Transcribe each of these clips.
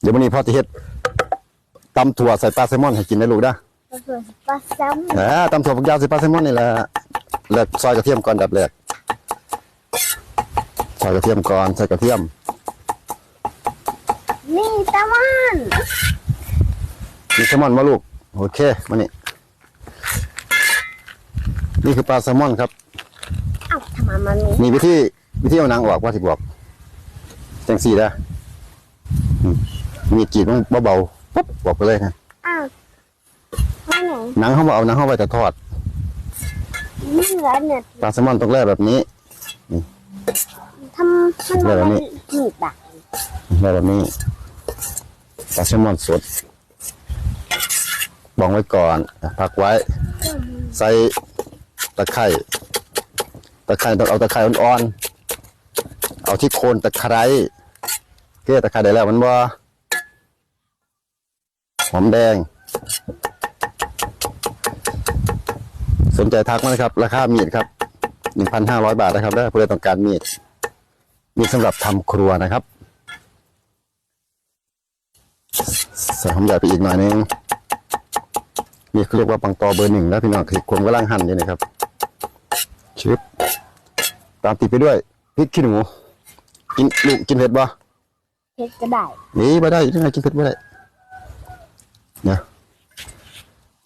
เดี๋ยววันนี้พ่อจะเฮ็ดตำถั่วใส่ปลาแซลมอนให้กินได้ลูกนะก็คือปลาซ้อ่าตำถั่วฝักยาวใส่ปลาแซลมอนนี่แหละเลิกซอยกระเทียมก่อนดับแรกซอยกระเทียมก่อนใส่กระเทียมำนี่ตะวันมีแซลมอนมาลูก โอเคมานี่นี่คือปลาแซลมอนครับเอ้าทำไมมันมีมีวิธีวิธีเอาหนังออกว่าที่บอกจังสี่นะอื มมีดกรีดมันเบาๆปุ๊บออกไปเลยนะอ้าวไม่ไหนหนังเขาบอเอาหนังเขาไว้แต่ทอดไม่เหลือเนี่ยปลาแซลมอนต้องแล่แบบนี้ทำมันเหลือมันนี่หีบอะแล่แบบนี้ปลาแซลมอนสดบองไว้ก่อนอะพักไว้ ใส่ตะไคร่ตะไคร่ต้องเอาตะไคร่อ่อนๆเอาที่โคนตะไคร้เกลือตะไคร้ได้แล้วมันบ่ หอมแดง สนใจทักมานะครับ ราคามีดครับ1,500บาทนะครับได้เพื่อต้องการมีด มีดสำหรับทำครัวนะครับใส่หอมใหญ่ไปอีกหน่อยนึงนี่เขาเรียกว่าปังตอเบอร์หนึ่งแล้วพี่น้องคือคนกำลังหั่นอยู่นะครับชึบตามติดไปด้วยพริกขี้หนูกินลูกกินเผ็ดบ่เฮ็ดก็ได้นี่บ่ได้ยังไงกินเผ็ดบ่ได้เนี่ย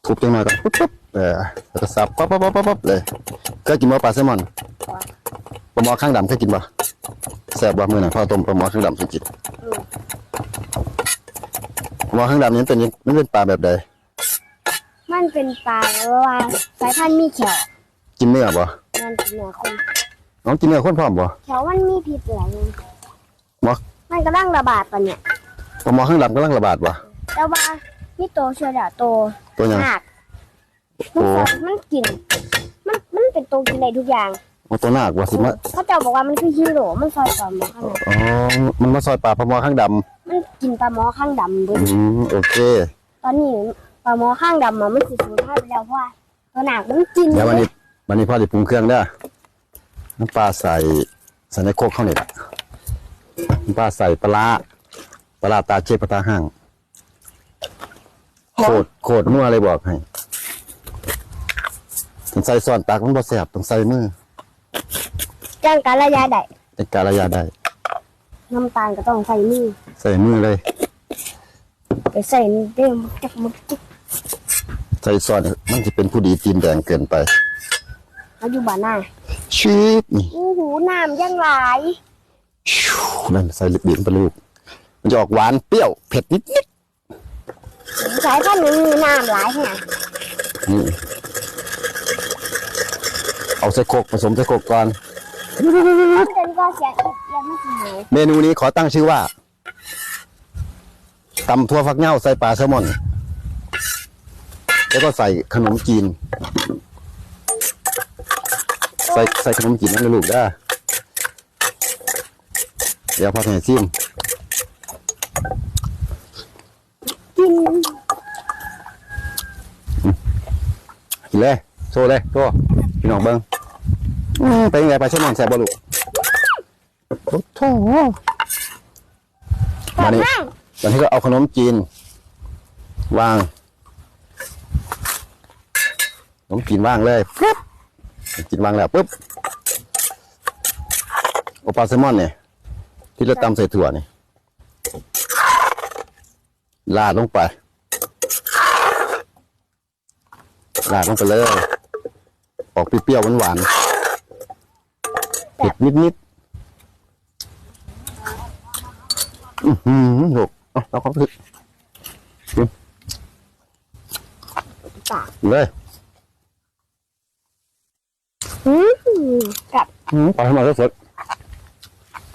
ทุบจังหน่อยก่อนปุ๊บปุ๊บเออแล้วก็สับปั๊บปั๊บปั๊บปั๊บปั๊บเลยเคยกินบ่ปลาแซลมอนปลาหมอข้างดำเคยกินบ่แซ่บบ่มื้อนั้นพ่อต้มปลาหมอข้างดำสุกินปลาหมอข้างดำนี่มันเป็นยังมันเป็นปลาแบบใดมันเป็นปลาว่าสายพันธุ์มีแขวกินเนื้อบ่มันเป็นเนื้อคนน้องกินเนื้อคนพร้อมบ่แขวมันมีพิษอะไรอย่างบ่มันกำลังระบาดตอนเนี้ยปลาหมอข้างดำกำลังระบาดบ่แต่ว่า นี่โตเชียวเดี๋ยวโตตัวหยัง มากมันสอนมันกิน มันมันเป็นตัวกินได้ทุกอย่างว่าตัวหนักว่าสิมาเขาเจ้าบอกว่ามันคือฮีโร่มันซอยปลาหมอข้างดอ๋อ มันมาซอยปลาปลาหมอข้างดำมันกินปลาหมอข้างดำเบิำดอืมโอเค ตอนนี้ปลาหมอข้างดำอะมันสิสูญพันธุ์ไปแล้วเพราะว่าตัวหนักมันกินเดี๋ยววันนี้วันนี้พ่อจะปรุงเครื่องเด้อน้ำปลาใส่ใส่ในโคกข้าวเหนียวน้ำปลาใส่ปลาร้าปลาร้าตาเจ็บปลาตาห่าง โคตรโคตรนัวเลยบอกให้ต้องใส่ซ่อนตักมันบ่แสบต้องใส่มือจ้างการระยะได้ในการระยะได้น้ำตาลก็ต้องใส่มือใส่มือเลยไปใส่เรื่องจักมึกจิกใส่ซ่อนมันจะเป็นผู้ดีตีนแดงเกินไปอายุบ้านหน้าชีบนี่อู้หูน้ำยังหลายชิวนั่นใส่ลูกบีบไปลูกมันจะออกหวานเปรี้ยวเผ็ดนิดนิด สายพันธุ์นี้มีน้ำหลายขนาดๆนี่เอาใส่โครกผสมใส่โครกก่อนมันเป็นก็เสียอีกยังไม่ถึงไหนเมนูนี้ขอตั้งชื่อว่าตำทั่วฟักเน่าใส่ปลาแซลมอน แล้วก็ใส่ขนมจีน ใส่ใส่ขนมจีนนั่นเลยลูกได้อเดี๋ยวพอแห่ซิมกิน กินเลยโชว์เลยโชว์พี่น้องเบิ้งอืมเป็นยังไงปลาแซลมอนแซ่บบ่ลูกโอ้โถแต่มานี่ห้างตอนนี้ก็เอาขนมจีน วางขนมจีนวางเลยปุ๊บขนมจีนวางแล้วปุ๊บโอปลาแซลมอนเนี่ยที่เราตำใส่ถั่วนี่ลาดลงไป ลาดลงไปเลย ออกเปรี้ยวๆหวานๆเผ็ดนิดๆอือหือลูกเอาเอาเขาไปปากเลยอืมกับอืมปลาทำไมก็สด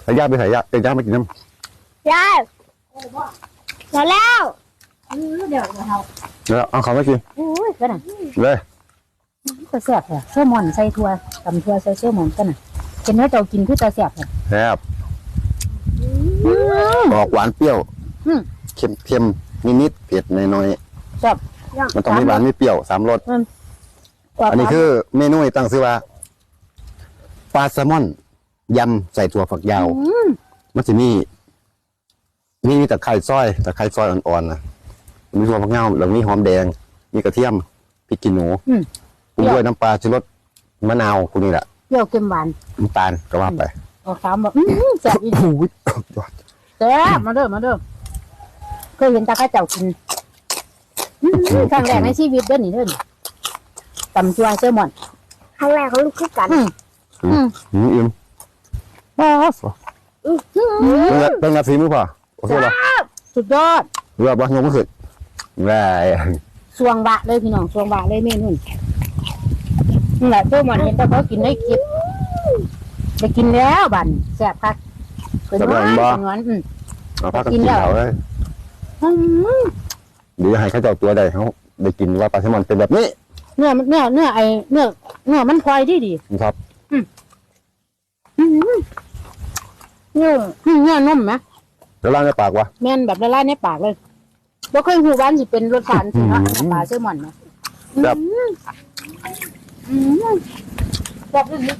ใส่ย่างไปใส่ย่างใส่ย่างไปกินน้ยายมาแล้ว เดี๋ยวเราำแล้วเอาเขาไม่กินอุ้ยก็น่ะเลยก็แซ่บแท้เสื้อหมอนใส่ถั่วตำถั่วใส่เสื้อหมอนก็น่ะเป็นว่าเจ้ากินคือตาแซ่บแท้แซ่บออกหวานเปรี้ยวอืม เค็มเค็มนิดนิดๆเผ็ดหน่อยแซ่บๆมันต้องมีหวานมีเปรี้ยวสามรสกว่าอันนี้คือเมนูที่ตั้งชื่อว่าปลาแซลมอนยำใส่ถั่วฝักยาว อืมมันจะมีมีมีแต่ไข่ซอยแต่ไข่ซอยอ่อนๆนะ มีหัวผักเงาแล้วมีหอมแดง มีกระเทียมพริกขี้หนูอืม ปรุงด้วยน้ำปลาชูรสมะนาวพวกนี้แหละเปรี้ยวเค็มหวานน้ำตาลก็ว่าไปออกสามแบบอื้อแซ่บอีกโอ้โหยอดแซ่บมาเด้อมาเด้อเคยเห็นตาข้าเจ้ากินอื้อครั้งแรกในชีวิตเด้อนี่เด้อนี่ตำตัวเซลมอน ครั้งแรกเขาลูกคือกันอืม อืมอิ่มว้าวอื้อเป็นไงเป็นไงฝีมือพ่อโอเคป่ะสุดยอด เรือบ่ยกมือขึ้น ได้สวงบะเลยพี่น้องสวงบะเลยเมนูนี่นี่แหละเซลมอนเห็นแต่เขากินได้คลิปได้กินแล้วบันแซ่บคักเป็นหวานเป็นหวานอืมเอาพักกันกินเขาเลยอืมเดี๋ยวจะให้เขาเจ้าตัวใดเขาได้กินว่าปลาแซลมอนเป็นแบบนี้ เนื้อมันเนื้อเนื้อไอเนื้อเนื้อมันควายดีดีนะครับอืมนุ่มอืมเนื้อนุ่มไหมแล้วล่างในปากวะแม่นแบบละลายในปากเลย บ่เคยหูหวานสิเป็นรสชาติสิเนาะอืมน้ำปลาแซลมอนเนาะครับ อืมอืมแบบนี้